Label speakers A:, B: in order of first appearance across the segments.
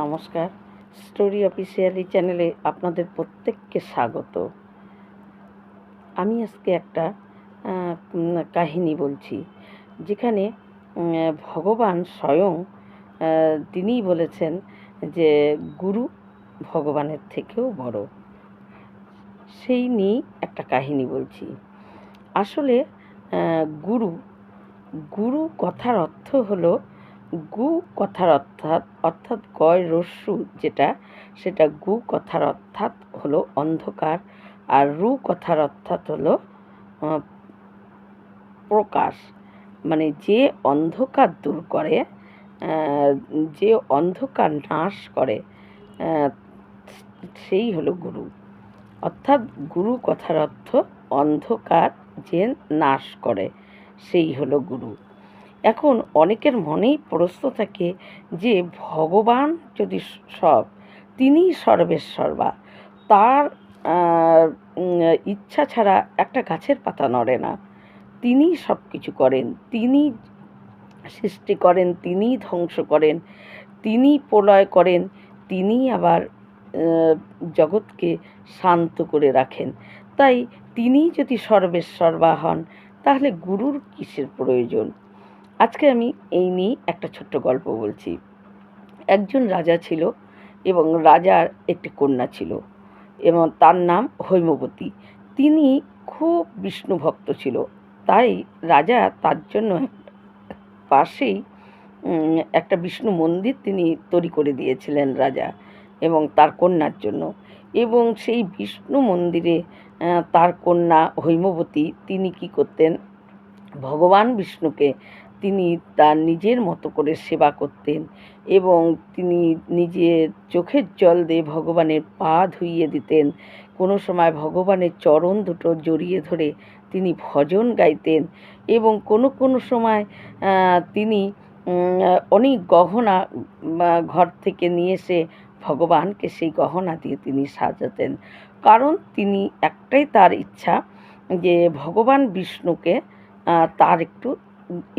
A: নমস্কার। Story officially চ্যানেলে আপনাদের প্রত্যেককে স্বাগত। আমি আজকে একটা কাহিনী বলছি, যেখানে ভগবান স্বয়ং তিনিই বলেছেন যে গুরু ভগবানের থেকেও বড়। সেই নিয়েই একটা কাহিনী বলছি। আসলে গুরু গুরু কথার অর্থ হলো গু কথার অর্থাৎ অর্থাৎ গয় রস্যু যেটা, সেটা গু কথার অর্থাৎ হলো অন্ধকার আর রু কথার অর্থাৎ হলো প্রকাশ। মানে যে অন্ধকার দূর করে যে অন্ধকার নাশ করে সেই হলো গুরু। অর্থাৎ গুরু কথার অর্থ অন্ধকার যে নাশ করে, সেই হলো গুরু। এখন অনেকের মনেই প্রশ্ন থাকে যে, ভগবান যদি সব, তিনিই সর্বেশ্বর্বা তার ইচ্ছা ছাড়া একটা গাছের পাতা নড়ে না। তিনিই সব কিছু করেন তিনি সৃষ্টি করেন, তিনিই ধ্বংস করেন তিনি প্রলয় করেন তিনি আবার জগৎকে শান্ত করে রাখেন। তাই তিনিই যদি সর্বেশ্বর্বা হন, তাহলে গুরুর কিসের প্রয়োজন? আজকে আমি এই নিয়ে একটা ছোট্ট গল্প বলছি। একজন রাজা ছিল এবং রাজার একটি কন্যা ছিল এবং তার নাম হৈমবতী। তিনি খুব বিষ্ণু ভক্ত ছিল, তাই রাজা তার জন্য পাশেই একটা বিষ্ণু মন্দির তিনি তৈরি করে দিয়েছিলেন রাজা এবং তার কন্যার জন্য। এবং সেই বিষ্ণু মন্দিরে তার কন্যা হৈমবতী, তিনি কি করতেন? ভগবান বিষ্ণুকে তিনি তার নিজের মতো করে সেবা করতেন এবং তিনি নিজের চোখের জল দিয়ে ভগবানের পা ধুইয়ে দিতেন। কোনো সময় ভগবানের চরণ দুটো জড়িয়ে ধরে তিনি ভজন গাইতেন এবং কোনো কোনো সময় তিনি অনেক গহনা ঘর থেকে নিয়ে এসে ভগবানকে সেই গহনা দিয়ে তিনি সাজাতেন। কারণ তিনি একটাই তার ইচ্ছা যে ভগবান বিষ্ণুকে তার একটু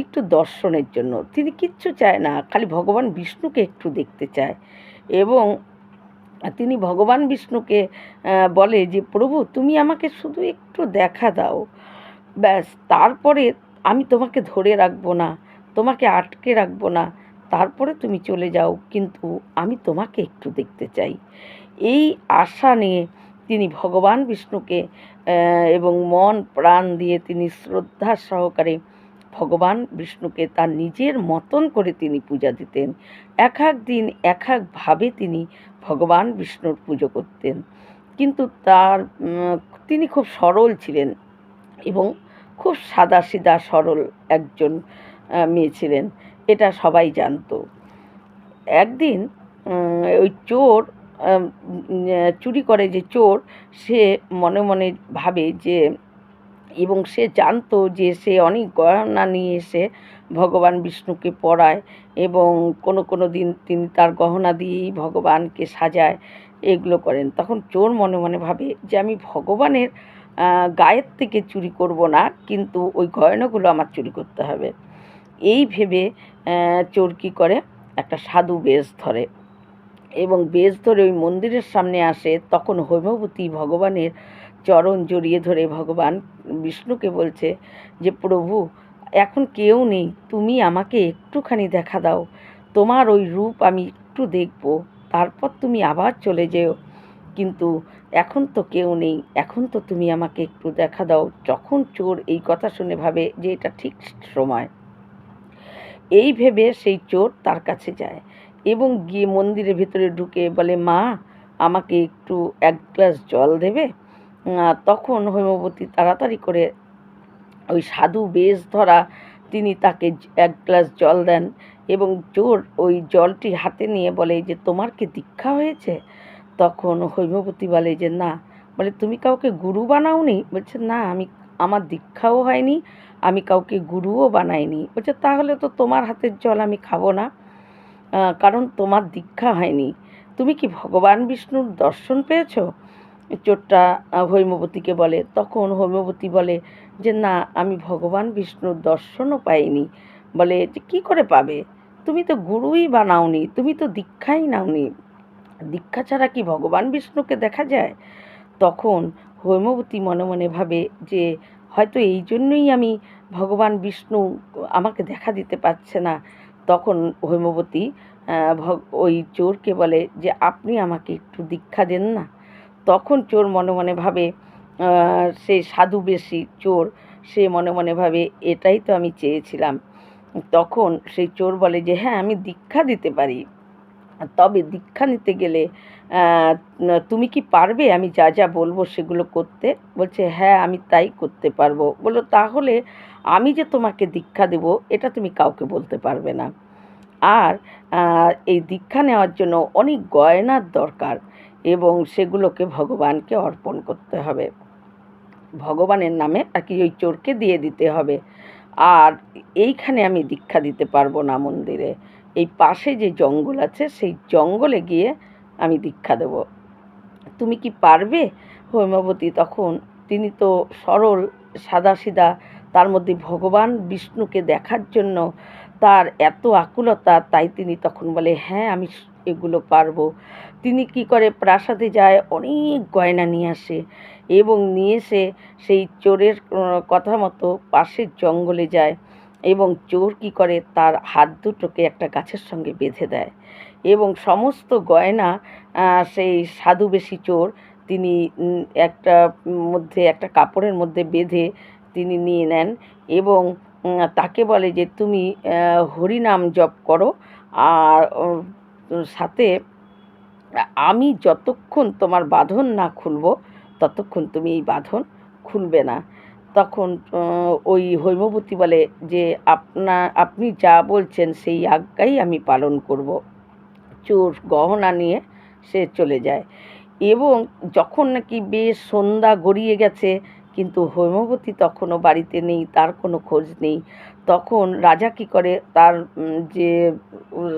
A: একটু দর্শনের জন্য। তিনি কিচ্ছু চায় না, খালি ভগবান বিষ্ণুকে একটু দেখতে চায়। এবং তিনি ভগবান বিষ্ণুকে বলে যে, প্রভু, তুমি আমাকে শুধু একটু দেখা দাও। ব্যাস, তারপরে আমি তোমাকে ধরে রাখব না, তোমাকে আটকে রাখব না। তারপরে তুমি চলে যাও, কিন্তু আমি তোমাকে একটু দেখতে চাই। এই আশা নিয়ে তিনি ভগবান বিষ্ণুকে এবং মন প্রাণ দিয়ে তিনি শ্রদ্ধা সহকারে ভগবান বিষ্ণুকে তার নিজের মতন করে তিনি পূজা দিতেন। এক এক দিন, এক একভাবে তিনি ভগবান বিষ্ণুর পুজো করতেন। কিন্তু তার তিনি খুব সরল ছিলেন এবং খুব সাদাসিধা, সরল একজন মেয়ে ছিলেন। এটা সবাই জানতো। একদিন ওই চোর চুরি করে যে চোর, সে মনে মনে ভাবে যে এবং সে জানতো যে সে অনেক গয়না নিয়ে এসে ভগবান বিষ্ণুকে পরায় এবং কোনো কোনো দিন তিনি তার গহনা দিয়েই ভগবানকে সাজায়, এগুলো করেন। তখন চোর মনে মনে ভাবে যে আমি ভগবানের গায়ের থেকে চুরি করব না, কিন্তু ওই গয়নাগুলো আমার চুরি করতে হবে। এই ভেবে চোর কী করে? একটা সাধু বেশ ধরে এবং বেশ ধরে ওই মন্দিরের সামনে আসে। তখন হৈমবতী ভগবানের চরণ জড়িয়ে ধরে ভগবান বিষ্ণুকে বলছে যে, প্রভু, এখন কেউ নেই, তুমি আমাকে একটুখানি দেখা দাও। তোমার ওই রূপ আমি একটু দেখব, তারপর তুমি আবার চলে যেও। কিন্তু এখন তো কেউ নেই, এখন তো তুমি আমাকে একটু দেখা দাও। যখন চোর এই কথা শুনে ভাবে যে, এটা ঠিক সময়। এই ভেবে সেই চোর তার কাছে যায় এবং গিয়ে মন্দিরের ভিতরে ঢুকে বলে, মা, আমাকে একটু এক গ্লাস জল দেবে? তখন হৈমবতী তাড়াতাড়ি করে ওই সাধু বেশ ধরা তিনি তাকে এক গ্লাস জল দেন এবং চোর ওই জলটি হাতে নিয়ে বলে যে, তোমার কি দীক্ষা হয়েছে? তখন হৈমবতী বলে যে, না। বলে, তুমি কাউকে গুরু বানাওনি? বলছে, না, আমি, আমার দীক্ষাও হয়নি, আমি কাউকে গুরুও বানাইনি। বলছে, তাহলে তো তোমার হাতের জল আমি খাব না কারণ তোমার দীক্ষা হয়নি। তুমি কি ভগবান বিষ্ণুর দর্শন পেয়েছ? চোরটা হৈমবতীকে বলে। তখন হৈমবতী বলে যে, না, আমি ভগবান বিষ্ণুর দর্শনও পাইনি। বলে যে, কী করে পাবে? তুমি তো গুরুই বানাওনি, তুমি তো দীক্ষাই নাওনি। দীক্ষা ছাড়া কি ভগবান বিষ্ণুকে দেখা যায়? তখন হৈমবতী মনে মনে ভাবে যে, হয়তো এই জন্যই আমি ভগবান বিষ্ণু আমাকে দেখা দিতে পারছে না। তখন হৈমবতী ওই চোরকে বলে যে, আপনি আমাকে একটু দীক্ষা দেন না। তখন চোর মনে মনে ভাবে সে সাধু বেশি চোর, সে মনে মনে ভাবে এটাই তো আমি চেয়েছিলাম। তখন সেই চোর বলে যে হ্যাঁ আমি দীক্ষা দিতে পারি। তবে দীক্ষা নিতে গেলে তুমি কি পারবে আমি যা যা বলব সেগুলো করতে? বলছে হ্যাঁ আমি তাই করতে পারব। বলল, তাহলে আমি যে তোমাকে দীক্ষা দেবো, এটা তুমি কাউকে বলতে পারবে না। আর এই দীক্ষা নেওয়ার জন্য অনেক গয়নার দরকার। এবং সেগুলোকে ভগবানকে অর্পণ করতে হবে। ভগবানের নামে তাকে ওই চোরকে দিয়ে দিতে হবে। আর এইখানে আমি দীক্ষা দিতে পারব না মন্দিরে। এই পাশে যে জঙ্গল আছে, সেই জঙ্গলে গিয়ে আমি দীক্ষা দেব। তুমি কি পারবে? হৈমবতী তখন, তিনি তো সরল, সাদাসিধা, তার মধ্যে ভগবান বিষ্ণুকে দেখার জন্য তার এত আকুলতা, তাই তিনি তখন বলে হ্যাঁ আমি এগুলো পারব। তিনি কি করে প্রাসাদে যায়, অনেক গয়না নিয়ে আসে এবং নিয়ে এসে সেই চোরের কথা মতো পাশের জঙ্গলে যায় এবং চোর কি করে তার হাত দুটোকে একটা গাছের সঙ্গে বেঁধে দেয় এবং সমস্ত গয়না সেই সাধু বেশি চোর তিনি একটা মধ্যে, একটা কাপড়ের মধ্যে বেঁধে তিনি নিয়ে নেন এবং তাকে বলে যে তুমি হরিনাম জপ করো আর সাথে আমি যতক্ষণ তোমার বাঁধন না খুলব, ততক্ষণ তুমি এই বাঁধন খুলবে না। তখন ওই হৈমবতী বলে যে, আপনা, আপনি যা বলছেন সেই আজ্ঞাই আমি পালন করব। চোর গহনা নিয়ে সে চলে যায়। এবং যখন নাকি বেশ সন্ধ্যা গড়িয়ে গেছে, কিন্তু হৈমবতী তখনও বাড়িতে নেই, তার কোনো খোঁজ নেই। তখন রাজা কি করে? তার যে,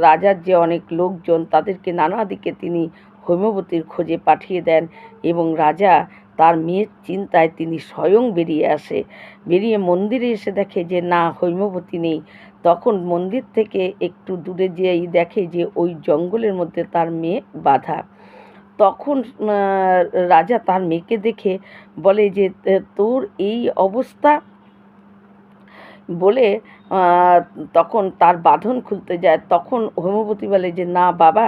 A: রাজার যে অনেক লোকজন, তাদেরকে নানা দিকে তিনি হৈমবতীর খোঁজে পাঠিয়ে দেন এবং রাজা তার মেয়ের চিন্তায় তিনি স্বয়ং বেরিয়ে আসে। বেরিয়ে মন্দিরে এসে দেখে যে, না, হৈমবতী নেই। তখন মন্দির থেকে একটু দূরে যেয়েই দেখে যে, ওই জঙ্গলের মধ্যে তার মেয়ে বাধা। তখন রাজা তার মেয়েকে দেখে বলে যে তোর এই অবস্থা বলে তখন তার বাঁধন খুলতে যায়। তখন হৈমবতী বলে যে, না বাবা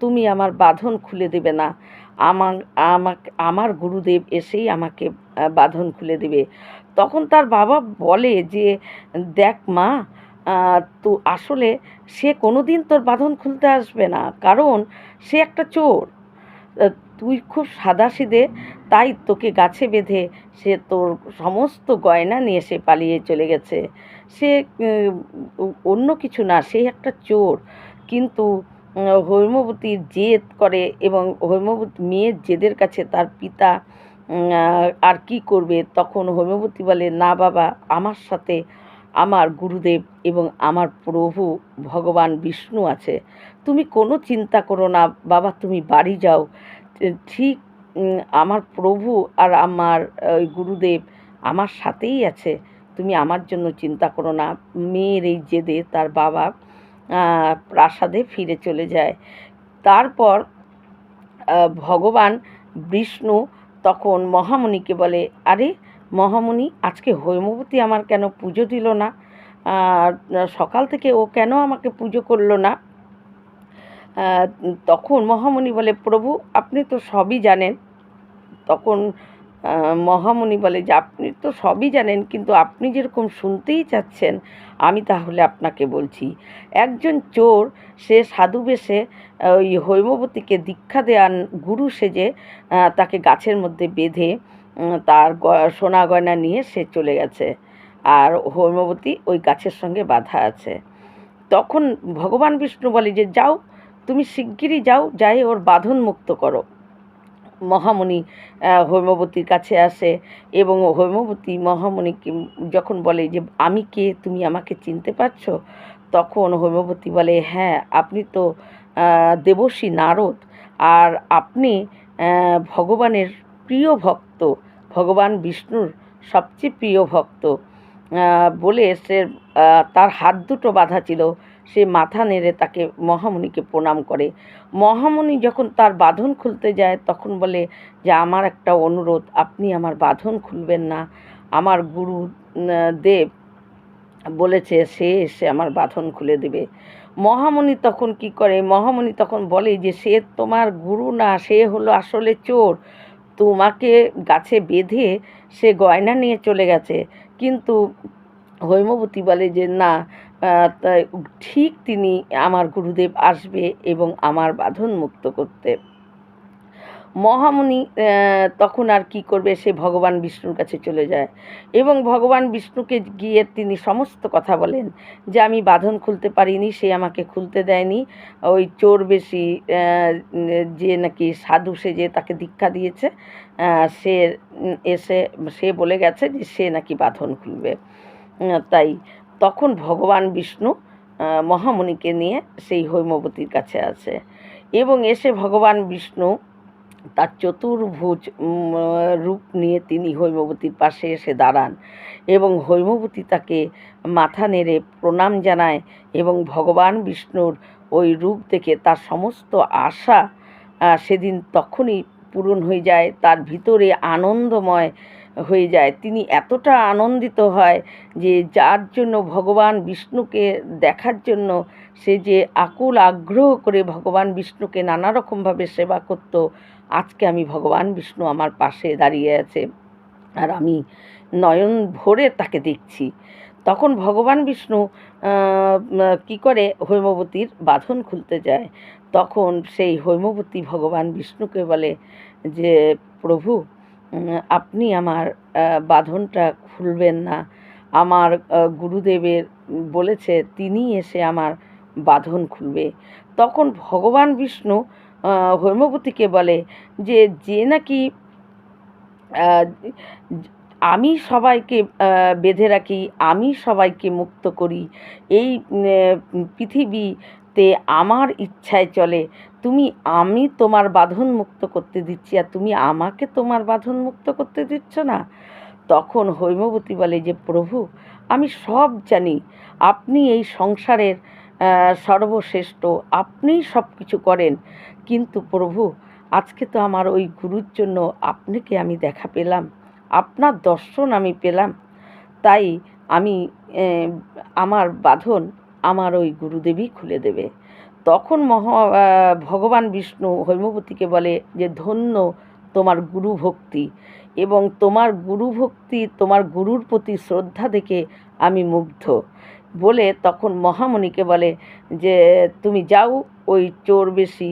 A: তুমি আমার বাঁধন খুলে দেবে না। আমার, আমাকে, আমার গুরুদেব এসেই আমাকে বাঁধন খুলে দেবে। তখন তার বাবা বলে যে, দেখ মা তো আসলে সে কোনোদিন তোর বাঁধন খুলতে আসবে না। কারণ সে একটা চোর। তুই খুব সাদাসিধে, তাই তোকে গাছে বেঁধে সে তোর সমস্ত গয়না নিয়ে সে পালিয়ে চলে গেছে। সে অন্য কিছু না, সে একটা চোর। কিন্তু হৈমবতীর জেদ করে এবং হৈমবতী, মেয়ের জেদের কাছে তার পিতা আর কি করবে? তখন হৈমবতী বলে, না বাবা, আমার সাথে আমার গুরুদেব এবং আমার প্রভু ভগবান বিষ্ণু আছে। তুমি কোনো চিন্তা করো না। বাবা, তুমি বাড়ি যাও। ঠিক আমার প্রভু আর আমার ওই গুরুদেব আমার সাথেই আছে। তুমি আমার জন্য চিন্তা করো না। মেয়ের এই জেদে তার বাবা প্রাসাদে ফিরে চলে যায়। তারপর ভগবান বিষ্ণু তখন মহামুনিকে বলে, আরে মহামুনি আজকে হৈমবতী আমার কেন পুজো দিল না? সকাল থেকে ও কেন আমাকে পুজো করল না? তখন মহামুনি বলে প্রভু আপনি তো সবই জানেন। তখন আহ, মহামুনি বলে যে আপনি তো সবই জানেন কিন্তু আপনি যেরকম শুনতেই চাচ্ছেন আমি তাহলে আপনাকে বলছি। একজন চোর সে সাধু বেশে ওই হৈমবতীকে দীক্ষা দেওয়ান গুরু সেজে তাকে গাছের মধ্যে বেঁধে তার সোনা গয়না নিয়ে সে চলে গেছে। আর হৈমবতী ওই গাছের সঙ্গে বাঁধা আছে। তখন ভগবান বিষ্ণু বলে যে যাও তুমি শিগগিরই যাও, যাই ওর বাঁধন মুক্ত করো। মহামণি হৈমবতীর কাছে আসে এবং হৈমবতী মহামুনিকে যখন বলে যে, আমি কে? তুমি আমাকে চিনতে পারছ? তখন হৈমবতী বলে হ্যাঁ আপনি তো দেবর্ষী নারদ আর আপনি ভগবানের প্রিয় ভক্ত, ভগবান বিষ্ণুর সবচেয়ে প্রিয় ভক্ত। বলে সে তার হাত দুটো বাঁধা ছিল। সে মাথা নেড়ে তাকে মহামুনিকে প্রণাম করে। মহামুনি যখন তার বাঁধন খুলতে যায়, তখন বলে, যে আমার একটা অনুরোধ, আপনি আমার বাঁধন খুলবেন না। আমার গুরু দেব বলেছে, সে এসে আমার বাঁধন খুলে দেবে। মহামুনি তখন কি করে? মহামণি তখন বলে যে, সে তোমার গুরু না, সে হলো আসলে চোর। তোমাকে গাছে বেঁধে সে গয়না নিয়ে চলে গেছে। কিন্তু হৈমবতী বলে যে, না ঠিক তিনি আমার গুরুদেব আসবে এবং আমার বাঁধন মুক্ত করতে। মহামুনি তখন আর কি করবে সে ভগবান বিষ্ণুর কাছে চলে যায় এবং ভগবান বিষ্ণুকে গিয়ে তিনি সমস্ত কথা বলেন যে আমি বাঁধন খুলতে পারিনি, সে আমাকে খুলতে দেয়নি। ওই চোর বেশি যে নাকি সাধু সেজে তাকে দীক্ষা দিয়েছে সে এসে সে বলে গেছে যে সে নাকি বাঁধন খুলবে। তাই তখন ভগবান বিষ্ণু মহামণিকে নিয়ে সেই হৈমবতীর কাছে আছে এবং এসে ভগবান বিষ্ণু তার চতুর্ভুজ রূপ নিয়ে তিনি হৈমবতীর পাশে এসে দাঁড়ান এবং হৈমবতী তাকে মাথা নেড়ে প্রণাম জানায় এবং ভগবান বিষ্ণুর ওই রূপ দেখে তার সমস্ত আশা সেদিন তখনই পূরণ হয়ে যায়, তার ভিতরে আনন্দময় হয়ে যায়। তিনি এতটা আনন্দিত হয় যে যার জন্য ভগবান বিষ্ণুকে দেখার জন্য সে যে আকুল আগ্রহ করে ভগবান বিষ্ণুকে নানা রকমভাবে সেবা করত, আজকে আমি ভগবান বিষ্ণু আমার পাশে দাঁড়িয়ে আছে আর আমি নয়ন ভরে তাকে দেখছি। তখন ভগবান বিষ্ণু কি করে? হৈমবতীর বাঁধন খুলতে যায়। তখন সেই হৈমবতী ভগবান বিষ্ণুকে বলে যে, প্রভু আপনি আমার বাঁধনটা খুলবেন না। আমার গুরুদেবের বলেছে তিনি এসে আমার বাঁধন খুলবে। তখন ভগবান বিষ্ণু হৈমবতীকে বলে যে যে নাকি আমি সবাইকে বেঁধে রাখি, আমি সবাইকে মুক্ত করি। এই পৃথিবীতে আমার ইচ্ছায় চলে। তুমি, আমি তোমার বাঁধন মুক্ত করতে দিচ্ছি আর তুমি আমাকে তোমার বাঁধন মুক্ত করতে দিচ্ছ না? তখন হৈমবতী বলে যে, প্রভু, আমি সব জানি। আপনি এই সংসারের সর্বশ্রেষ্ঠ। আপনিই সব কিছু করেন। কিন্তু প্রভু, আজকে তো আমার ওই গুরুর জন্য আপনাকে আমি দেখা পেলাম। আপনার দর্শন আমি পেলাম। তাই আমি আমার বাঁধন আমার ওই গুরুদেবই খুলে দেবে। তখন মহা ভগবান বিষ্ণু হৈমবতীকে বলে যে, ধন্য তোমার গুরু ভক্তি এবং তোমার গুরু ভক্তি তোমার গুরুর প্রতি শ্রদ্ধা দেখে আমি মুগ্ধ। বলে তখন মহামণিকে বলে যে, তুমি যাও, ওই চোর বেশি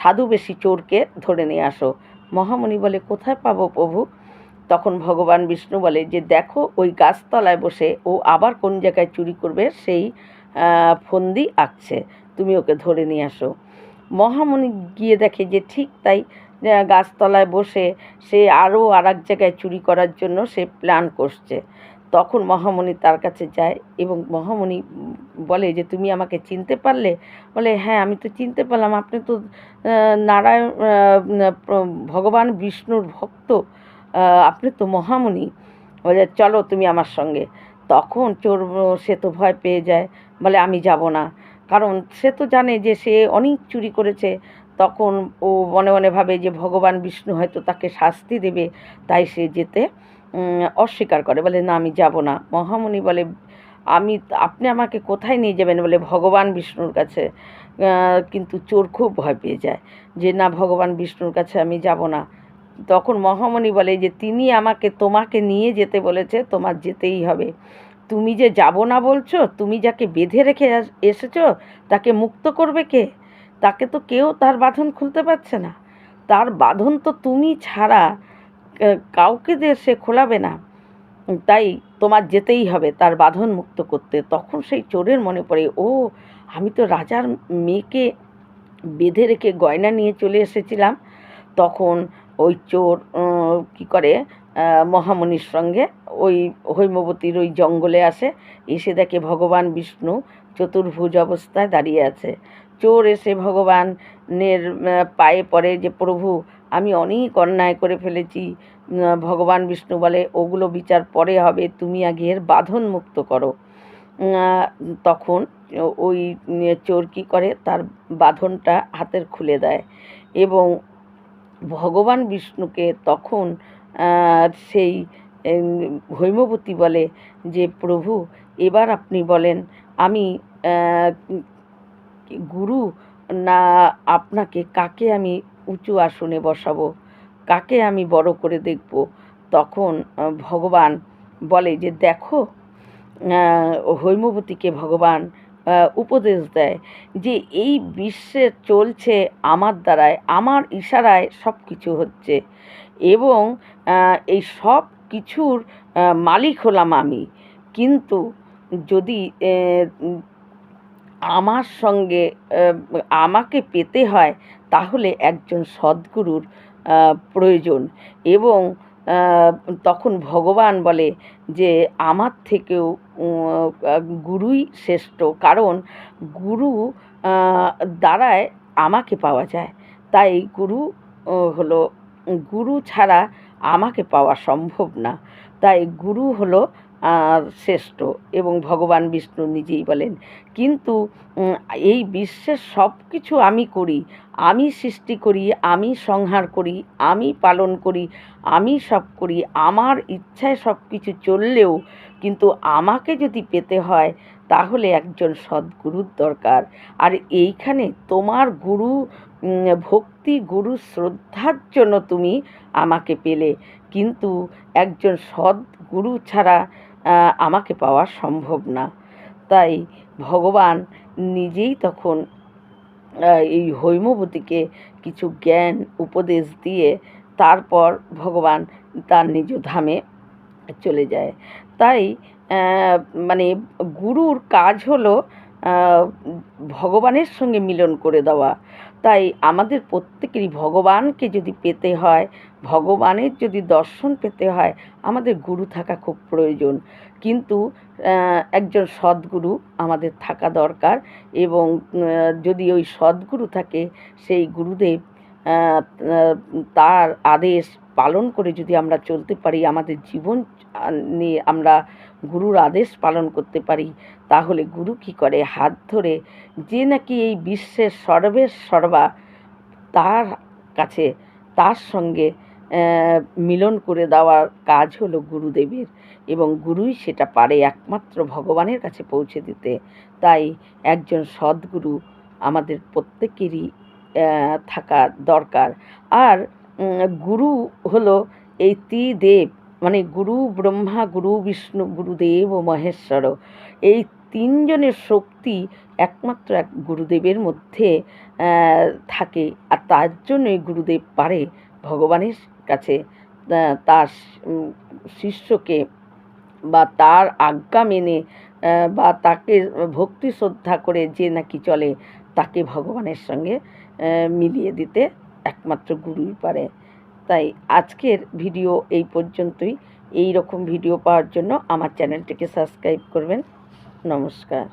A: সাধু বেশি চোরকে ধরে নিয়ে আসো। মহামণি বলে, কোথায় পাবো প্রভু? তখন ভগবান বিষ্ণু বলে যে, দেখো, ওই গাছতলায় বসে ও আবার কোন জায়গায় চুরি করবে, সেই ফন্দি আঁকছে। তুমি ওকে ধরে নিয়ে আসো। মহামণি গিয়ে দেখে যে, ঠিক তাই গাছতলায় বসে সে আরও আর এক জায়গায় চুরি করার জন্য সে প্ল্যান করছে। তখন মহামণি তার কাছে যায় এবং মহামণি বলে যে, তুমি আমাকে চিনতে পারলে? বলে হ্যাঁ আমি তো চিনতে পারলাম। আপনি তো নারায়ণ ভগবান বিষ্ণুর ভক্ত। আপনি তো মহামণি বলে, চলো তুমি আমার সঙ্গে। তখন চোর সে তো ভয় পেয়ে যায়। বলে, আমি যাব না। কারণ সে তো জানে যে সে অনেক চুরি করেছে। তখন ও মনে মনে ভাবে যে, ভগবান বিষ্ণু হয়তো তাকে শাস্তি দেবে। তাই সে যেতে অস্বীকার করে। বলে, না, আমি যাব না। মহামণি বলে, আমি, আপনি আমাকে কোথায় নিয়ে যাবেন? বলে, ভগবান বিষ্ণুর কাছে। কিন্তু চোর খুব ভয় পেয়ে যায় যে, না, ভগবান বিষ্ণুর কাছে আমি যাব না। তখন মহামণি বলে, যে তিনি আমাকে, তোমাকে নিয়ে যেতে বলেছে, তোমার যেতেই হবে। তুমি যে যাব না বলছো, তুমি যাকে বেঁধে রেখে এসেছ, তাকে মুক্ত করবে কে? তাকে তো কেউ তার বাঁধন খুলতে পারছে না। তার বাঁধন তো তুমি ছাড়া কাউকে দিয়ে সে খোলাবে না। তাই তোমার যেতেই হবে, তার বাঁধন মুক্ত করতে। তখন সেই চোরের মনে পড়ে, ও, আমি তো রাজার মেয়েকে বেঁধে রেখে গয়না নিয়ে চলে এসেছিলাম। তখন ওই চোর কি করে মহামণির সঙ্গে ওই হৈমবতীর ওই জঙ্গলে আসে, এসে দেখে ভগবান বিষ্ণু চতুর্ভুজ অবস্থায় দাঁড়িয়ে আছে। চোর এসে ভগবানের পায়ে পড়ে যে, প্রভু, আমি অনেক অন্যায় করে ফেলেছি। ভগবান বিষ্ণু বলে, ওগুলো বিচার পরে হবে, তুমি আগে এর বাঁধন মুক্ত করো। তখন ওই চোর কী করে, তার বাঁধনটা হাতের খুলে দেয় এবং ভগবান বিষ্ণুকে তখন সেই হৈমবতী বলে যে, প্রভু, এবার আপনি বলেন, আমি গুরু না আপনাকে কাকে আমি উঁচু আসনে বসাবো? কাকে আমি বড় করে দেখব? তখন ভগবান বলে যে, দেখো হৈমবতীকে ভগবান উপদেশ দেয় যে এই বিশ্বে চলছে আমার দ্বারায়, আমার ইশারায় সব কিছু হচ্ছে এবং এই সব কিছুর মালিক হলাম আমি। কিন্তু যদি আমার সঙ্গে আমাকে পেতে হয়, তাহলে একজন সদ্গুরুর প্রয়োজন এবং তখন ভগবান বলে যে, আমার থেকেও গুরুই শ্রেষ্ঠ। কারণ গুরু দ্বারায় আমাকে পাওয়া যায়। তাই গুরু হলো, গুরু ছাড়া আমাকে পাওয়া সম্ভব না। তাই গুরু হলো শ্রেষ্ঠ এবং ভগবান বিষ্ণু নিজেই বলেন। কিন্তু এই বিশ্বের সব কিছু আমি করি, আমি সৃষ্টি করি, আমি সংহার করি, আমি পালন করি, আমি সব করি, আমার ইচ্ছায় সব কিছু চললেও কিন্তু আমাকে যদি পেতে হয়, তাহলে একজন সদ্গুরুর দরকার। আর এইখানে তোমার গুরু ভক্তি, গুরু শ্রদ্ধার জন্য তুমি আমাকে পেলে। কিন্তু একজন সৎ গুরু ছাড়া আমাকে পাওয়া সম্ভব না। তাই ভগবান নিজেই তখন এই হৈমবতীকে কিছু জ্ঞান, উপদেশ দিয়ে তারপর ভগবান তার নিজ ধামে চলে যায়। তাই মানে গুরুর কাজ হলো ভগবানের সঙ্গে মিলন করে দেওয়া। তাই আমাদের প্রত্যেকেরই ভগবানকে যদি পেতে হয়, ভগবানের যদি দর্শন পেতে হয়, আমাদের গুরু থাকা খুব প্রয়োজন। কিন্তু একজন সদ্গুরু আমাদের থাকা দরকার এবং যদি ওই সদ্গুরু থাকে, সেই গুরুদেব তার আদেশ পালন করে যদি আমরা চলতে পারি, আমাদের জীবন নিয়ে আমরা গুরুর আদেশ পালন করতে পারি, তাহলে গুরু কী করে? হাত ধরে যে নাকি এই বিশ্বের সর্বের সর্বা তার কাছে, তার সঙ্গে মিলন করে দেওয়ার কাজ হলো গুরুদেবের এবং গুরুই সেটা পারে একমাত্র ভগবানের কাছে পৌঁছে দিতে। তাই একজন সদ্গুরু আমাদের প্রত্যেকেরই থাকা দরকার। আর গুরু হলো এই ত্রিদেব। মানে গুরু ব্রহ্মা, গুরু বিষ্ণু, গুরুদেব ও মহেশ্বর। এই তিনজনের শক্তি একমাত্র এক গুরুদেবের মধ্যে থাকে। আর তার জন্যই গুরুদেব পারে ভগবানের কাছে। তার শিষ্যকে বা তার আজ্ঞা মেনে বা তাকে ভক্তি শ্রদ্ধা করে যে নাকি চলে, তাকে ভগবানের সঙ্গে মিলিয়ে দিতে একমাত্র গুরুই পারে। তাই আজকের ভিডিও এই পর্যন্তই। এই রকম ভিডিও পাওয়ার জন্য আমার চ্যানেলটিকে সাবস্ক্রাইব করবেন। নমস্কার।